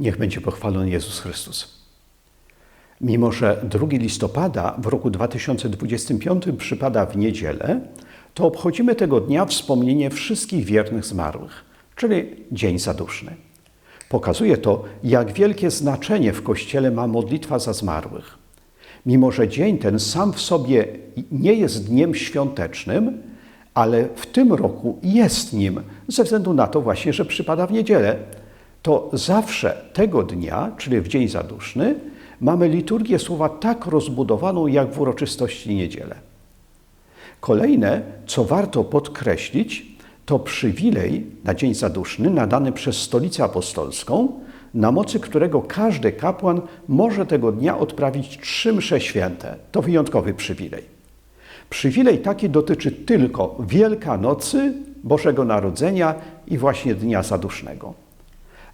Niech będzie pochwalony Jezus Chrystus. Mimo, że 2 listopada w roku 2025 przypada w niedzielę, to obchodzimy tego dnia wspomnienie wszystkich wiernych zmarłych, czyli Dzień Zaduszny. Pokazuje to, jak wielkie znaczenie w Kościele ma modlitwa za zmarłych. Mimo, że dzień ten sam w sobie nie jest dniem świątecznym, ale w tym roku jest nim, ze względu na to właśnie, że przypada w niedzielę, to zawsze tego dnia, czyli w Dzień Zaduszny, mamy liturgię słowa tak rozbudowaną jak w uroczystości niedzielę. Kolejne, co warto podkreślić, to przywilej na Dzień Zaduszny nadany przez Stolicę Apostolską, na mocy którego każdy kapłan może tego dnia odprawić trzy msze święte. To wyjątkowy przywilej. Przywilej taki dotyczy tylko Wielkanocy, Bożego Narodzenia i właśnie Dnia Zadusznego.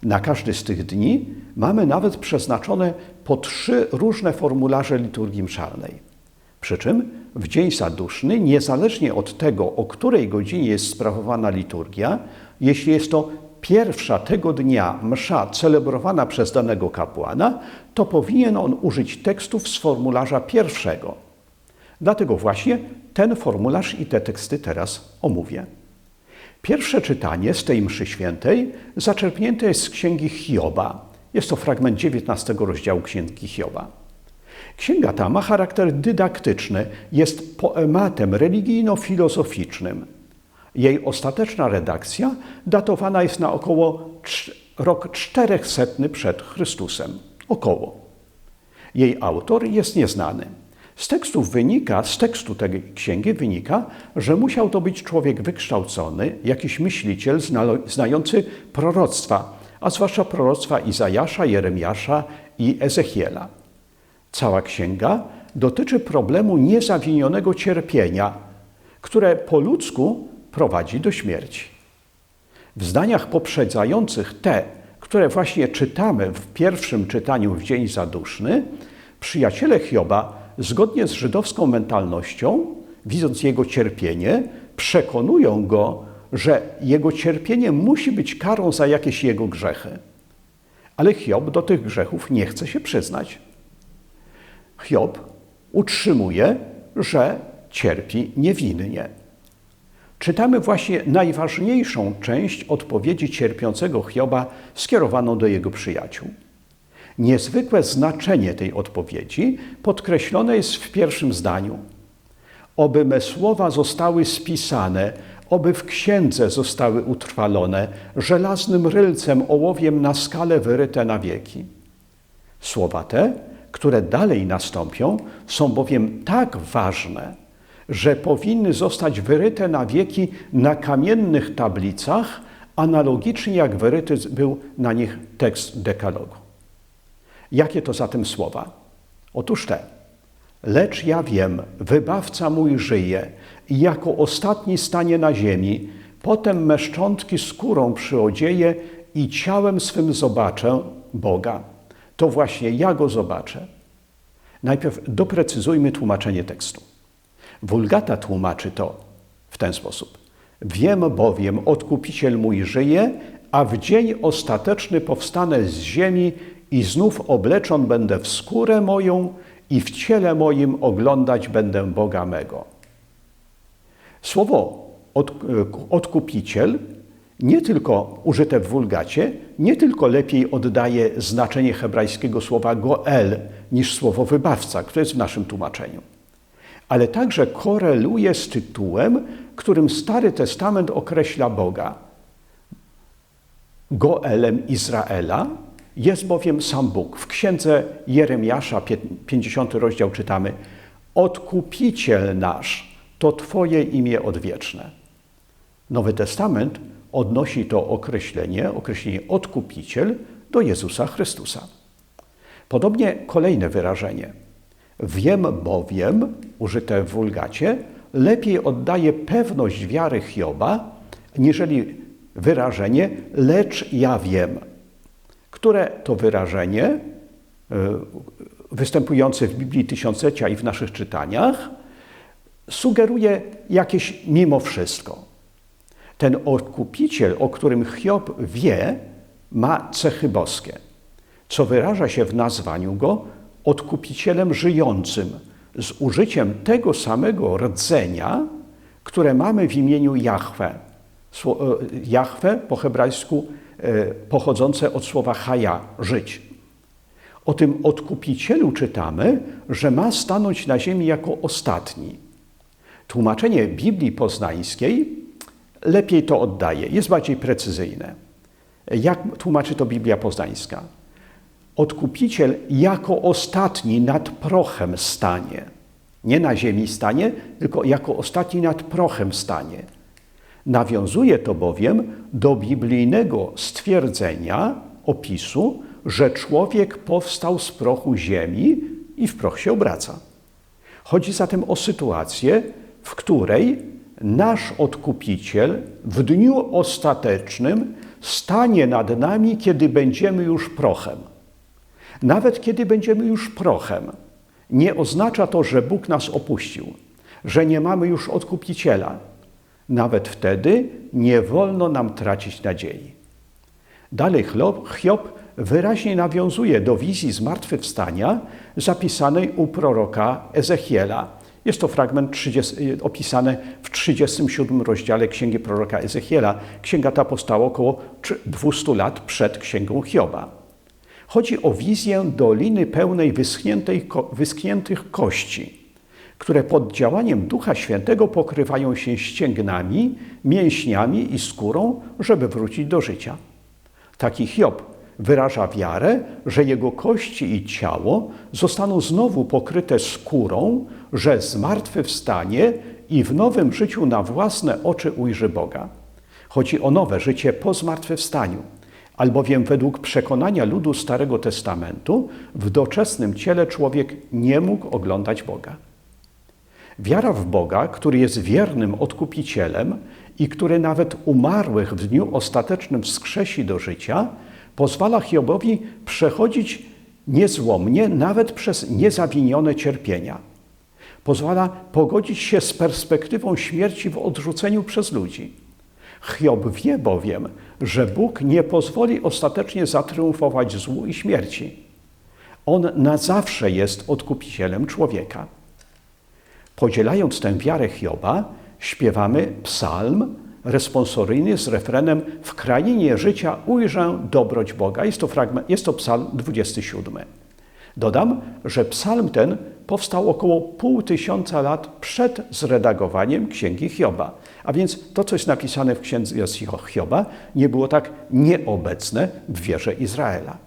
Na każdy z tych dni mamy nawet przeznaczone po trzy różne formularze liturgii mszalnej. Przy czym w dzień zaduszny, niezależnie od tego, o której godzinie jest sprawowana liturgia, jeśli jest to pierwsza tego dnia msza celebrowana przez danego kapłana, to powinien on użyć tekstów z formularza pierwszego. Dlatego właśnie ten formularz i te teksty teraz omówię. Pierwsze czytanie z tej mszy świętej zaczerpnięte jest z księgi Hioba. Jest to fragment 19 rozdziału księgi Hioba. Księga ta ma charakter dydaktyczny, jest poematem religijno-filozoficznym. Jej ostateczna redakcja datowana jest na około rok 400 przed Chrystusem. Około. Jej autor jest nieznany. Z tekstów wynika, z tekstu tej księgi wynika, że musiał to być człowiek wykształcony, jakiś myśliciel znający proroctwa, a zwłaszcza proroctwa Izajasza, Jeremiasza i Ezechiela. Cała księga dotyczy problemu niezawinionego cierpienia, które po ludzku prowadzi do śmierci. W zdaniach poprzedzających te, które właśnie czytamy w pierwszym czytaniu w Dzień Zaduszny, przyjaciele Hioba, zgodnie z żydowską mentalnością, widząc jego cierpienie, przekonują go, że jego cierpienie musi być karą za jakieś jego grzechy. Ale Hiob do tych grzechów nie chce się przyznać. Hiob utrzymuje, że cierpi niewinnie. Czytamy właśnie najważniejszą część odpowiedzi cierpiącego Hioba skierowaną do jego przyjaciół. Niezwykłe znaczenie tej odpowiedzi podkreślone jest w pierwszym zdaniu. Oby me słowa zostały spisane, oby w księdze zostały utrwalone, żelaznym rylcem ołowiem na skale wyryte na wieki. Słowa te które dalej nastąpią, są bowiem tak ważne, że powinny zostać wyryte na wieki na kamiennych tablicach, analogicznie jak wyryty był na nich tekst dekalogu. Jakie to zatem słowa? Otóż te. Lecz ja wiem, wybawca mój żyje i jako ostatni stanie na ziemi, potem me szczątki skórą przyodzieje i ciałem swym zobaczę Boga to właśnie ja go zobaczę. Najpierw doprecyzujmy tłumaczenie tekstu. Wulgata tłumaczy to w ten sposób. Wiem bowiem, odkupiciel mój żyje, a w dzień ostateczny powstanę z ziemi i znów obleczon będę w skórę moją i w ciele moim oglądać będę Boga mego. Słowo od, odkupiciel nie tylko użyte w wulgacie, nie tylko lepiej oddaje znaczenie hebrajskiego słowa goel niż słowo wybawca, które jest w naszym tłumaczeniu, ale także koreluje z tytułem, którym Stary Testament określa Boga. Goelem Izraela jest bowiem sam Bóg. W księdze Jeremiasza, 50 rozdział czytamy: Odkupiciel nasz to Twoje imię odwieczne. Nowy Testament odnosi to określenie, określenie odkupiciel do Jezusa Chrystusa. Podobnie kolejne wyrażenie. Wiem bowiem, użyte w wulgacie, lepiej oddaje pewność wiary Hioba, niżeli wyrażenie lecz ja wiem, które to wyrażenie e, występujące w Biblii Tysiąclecia i w naszych czytaniach sugeruje jakieś mimo wszystko. Ten odkupiciel, o którym Hiob wie, ma cechy boskie. co wyraża się w nazwaniu go odkupicielem żyjącym, z użyciem tego samego rdzenia, które mamy w imieniu Jahwe. E, Jahwe po hebrajsku pochodzące od słowa haja, żyć. O tym odkupicielu czytamy, że ma stanąć na ziemi jako ostatni. Tłumaczenie Biblii poznańskiej lepiej to oddaje, jest bardziej precyzyjne. Jak tłumaczy to Biblia poznańska? Odkupiciel jako ostatni nad prochem stanie. Nie na ziemi stanie, tylko jako ostatni nad prochem stanie. Nawiązuje to bowiem do biblijnego stwierdzenia, opisu, że człowiek powstał z prochu ziemi i w proch się obraca. Chodzi zatem o sytuację, w której nasz odkupiciel w dniu ostatecznym stanie nad nami, kiedy będziemy już prochem. Nawet kiedy będziemy już prochem, nie oznacza to, że Bóg nas opuścił, że nie mamy już odkupiciela. Nawet wtedy nie wolno nam tracić nadziei. Dalej Hiob wyraźnie nawiązuje do wizji zmartwychwstania zapisanej u proroka Ezechiela. Jest to fragment 30, opisany w 37 rozdziale Księgi proroka Ezechiela. Księga ta powstała około 200 lat przed Księgą Hioba. Chodzi o wizję doliny pełnej wyschniętych kości, które pod działaniem Ducha Świętego pokrywają się ścięgnami, mięśniami i skórą, żeby wrócić do życia. Taki Hiob wyraża wiarę, że jego kości i ciało zostaną znowu pokryte skórą, że zmartwychwstanie i w nowym życiu na własne oczy ujrzy Boga. Chodzi o nowe życie po zmartwychwstaniu albowiem według przekonania ludu Starego Testamentu w doczesnym ciele człowiek nie mógł oglądać Boga. Wiara w Boga, który jest wiernym odkupicielem i który nawet umarłych w dniu ostatecznym wskrzesi do życia, pozwala Hiobowi przechodzić niezłomnie nawet przez niezawinione cierpienia. Pozwala pogodzić się z perspektywą śmierci w odrzuceniu przez ludzi Hiob wie bowiem, że Bóg nie pozwoli ostatecznie zatriumfować złu i śmierci. On na zawsze jest odkupicielem człowieka. Podzielając tę wiarę Hioba, śpiewamy psalm responsoryjny z refrenem W krainie życia ujrzę dobroć Boga. Jest to, fragment, jest to psalm 27. Dodam, że psalm ten powstał około pół tysiąca lat przed zredagowaniem Księgi Hioba. A więc to, co jest napisane w Księdze Hioba, nie było tak nieobecne w wierze Izraela.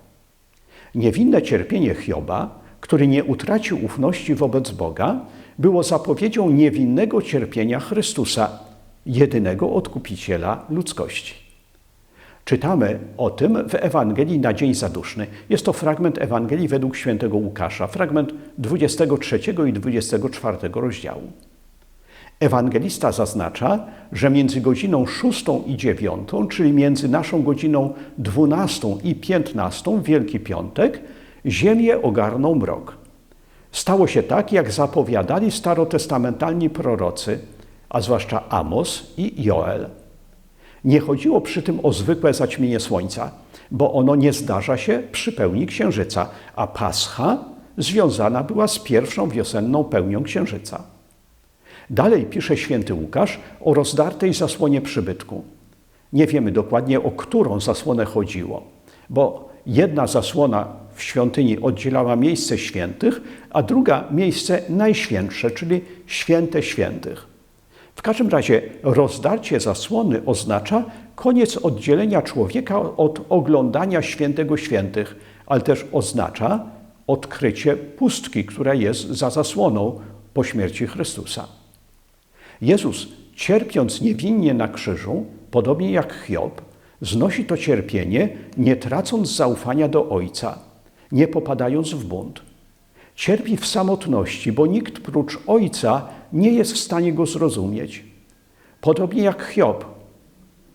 Niewinne cierpienie Hioba, który nie utracił ufności wobec Boga, było zapowiedzią niewinnego cierpienia Chrystusa, jedynego odkupiciela ludzkości. Czytamy o tym w Ewangelii na Dzień Zaduszny. Jest to fragment Ewangelii według świętego Łukasza, fragment 23 i 24 rozdziału. Ewangelista zaznacza, że między godziną 6 i 9, czyli między naszą godziną 12 i 15, w Wielki Piątek, ziemię ogarnął mrok. Stało się tak, jak zapowiadali starotestamentalni prorocy, a zwłaszcza Amos i Joel. Nie chodziło przy tym o zwykłe zaćmienie słońca, bo ono nie zdarza się przy pełni księżyca, a Pascha związana była z pierwszą wiosenną pełnią księżyca. Dalej pisze święty Łukasz o rozdartej zasłonie przybytku. Nie wiemy dokładnie, o którą zasłonę chodziło, bo jedna zasłona w świątyni oddzielała miejsce świętych, a druga miejsce najświętsze, czyli święte świętych. W każdym razie rozdarcie zasłony oznacza koniec oddzielenia człowieka od oglądania świętego świętych, ale też oznacza odkrycie pustki, która jest za zasłoną po śmierci Chrystusa. Jezus, cierpiąc niewinnie na krzyżu, podobnie jak Hiob, znosi to cierpienie, nie tracąc zaufania do Ojca, nie popadając w bunt. Cierpi w samotności, bo nikt prócz Ojca nie jest w stanie go zrozumieć. Podobnie jak Hiob.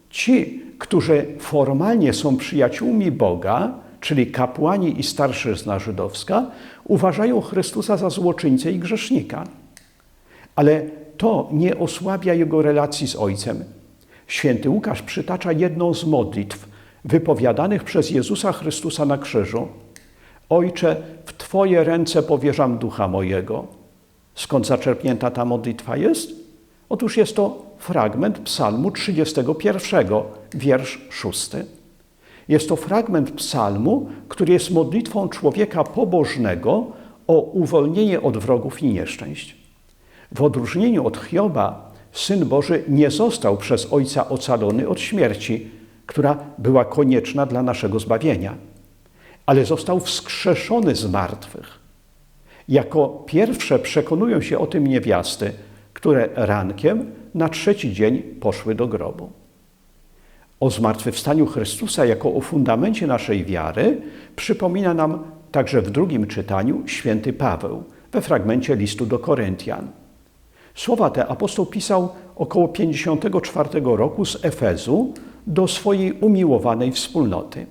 Ci, którzy formalnie są przyjaciółmi Boga, czyli kapłani i starszyzna żydowska, uważają Chrystusa za złoczyńcę i grzesznika. Ale to nie osłabia jego relacji z Ojcem. Święty Łukasz przytacza jedną z modlitw wypowiadanych przez Jezusa Chrystusa na krzyżu. Ojcze, w Twoje ręce powierzam ducha mojego. Skąd zaczerpnięta ta modlitwa jest? Otóż jest to fragment Psalmu 31, wiersz 6. Jest to fragment psalmu, który jest modlitwą człowieka pobożnego o uwolnienie od wrogów i nieszczęść. W odróżnieniu od Hioba, Syn Boży nie został przez Ojca ocalony od śmierci, która była konieczna dla naszego zbawienia, ale został wskrzeszony z martwych. Jako pierwsze przekonują się o tym niewiasty, które rankiem na trzeci dzień poszły do grobu. O zmartwychwstaniu Chrystusa jako o fundamencie naszej wiary przypomina nam także w drugim czytaniu święty Paweł we fragmencie listu do Koryntian. Słowa te apostoł pisał około 54 roku z Efezu do swojej umiłowanej wspólnoty.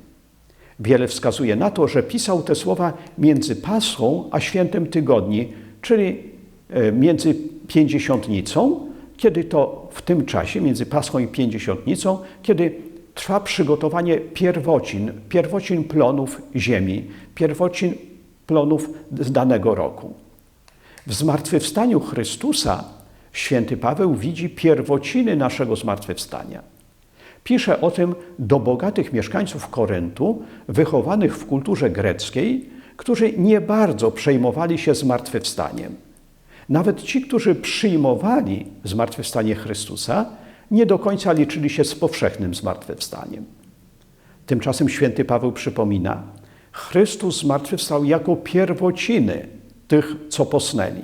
Wiele wskazuje na to, że pisał te słowa między Paschą a Świętem Tygodni, czyli e, między Pięćdziesiątnicą, kiedy to w tym czasie, między Paschą i Pięćdziesiątnicą, kiedy trwa przygotowanie pierwocin, pierwocin plonów ziemi, pierwocin plonów z danego roku. W zmartwychwstaniu Chrystusa święty Paweł widzi pierwociny naszego zmartwychwstania. Pisze o tym do bogatych mieszkańców Koryntu, wychowanych w kulturze greckiej, którzy nie bardzo przejmowali się zmartwychwstaniem. Nawet ci, którzy przyjmowali zmartwychwstanie Chrystusa, nie do końca liczyli się z powszechnym zmartwychwstaniem. Tymczasem święty Paweł przypomina, Chrystus zmartwychwstał jako pierwociny tych, co posnęli.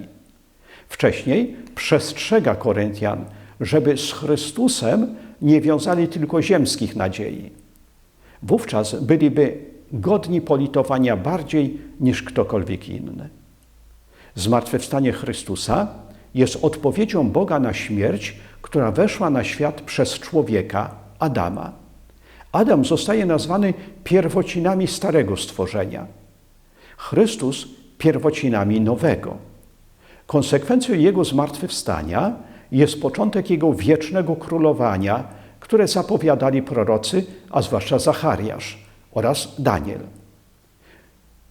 Wcześniej przestrzega Koryntian, żeby z Chrystusem nie wiązali tylko ziemskich nadziei. Wówczas byliby godni politowania bardziej niż ktokolwiek inny. Zmartwychwstanie Chrystusa jest odpowiedzią Boga na śmierć, która weszła na świat przez człowieka, Adama. Adam zostaje nazwany pierwocinami starego stworzenia. Chrystus pierwocinami nowego. Konsekwencją jego zmartwychwstania jest początek jego wiecznego królowania, które zapowiadali prorocy, a zwłaszcza Zachariasz oraz Daniel.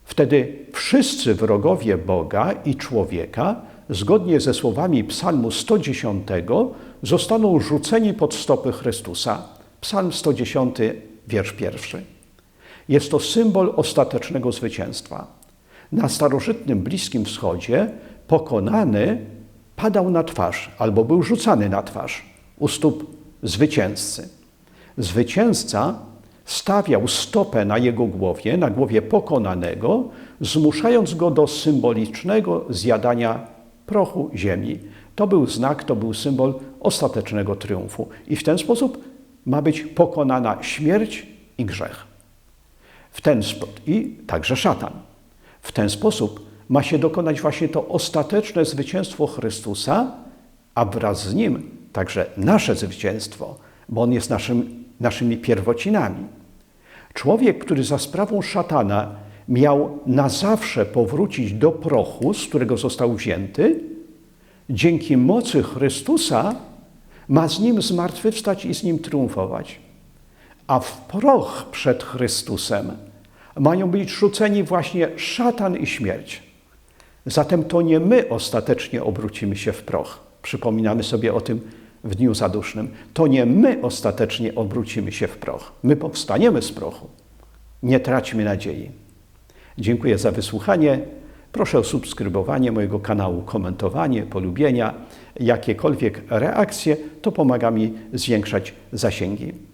Wtedy wszyscy wrogowie Boga i człowieka, zgodnie ze słowami Psalmu 110, zostaną rzuceni pod stopy Chrystusa. Psalm 110, wiersz pierwszy. Jest to symbol ostatecznego zwycięstwa. Na starożytnym Bliskim Wschodzie pokonany padał na twarz albo był rzucany na twarz u stóp zwycięzcy. Zwycięzca stawiał stopę na jego głowie, na głowie pokonanego, zmuszając go do symbolicznego zjadania prochu ziemi. To był znak, to był symbol ostatecznego triumfu. I w ten sposób ma być pokonana śmierć i grzech. W ten sposób, i także szatan. W ten sposób ma się dokonać właśnie to ostateczne zwycięstwo Chrystusa, a wraz z nim także nasze zwycięstwo, bo on jest naszym, naszymi pierwocinami. Człowiek, który za sprawą szatana miał na zawsze powrócić do prochu, z którego został wzięty, dzięki mocy Chrystusa ma z nim zmartwychwstać i z nim triumfować. A w proch przed Chrystusem mają być rzuceni właśnie szatan i śmierć. Zatem to nie my ostatecznie obrócimy się w proch. Przypominamy sobie o tym w dniu zadusznym. To nie my ostatecznie obrócimy się w proch. My powstaniemy z prochu. Nie traćmy nadziei. Dziękuję za wysłuchanie. Proszę o subskrybowanie mojego kanału, komentowanie, polubienia, jakiekolwiek reakcje. To pomaga mi zwiększać zasięgi.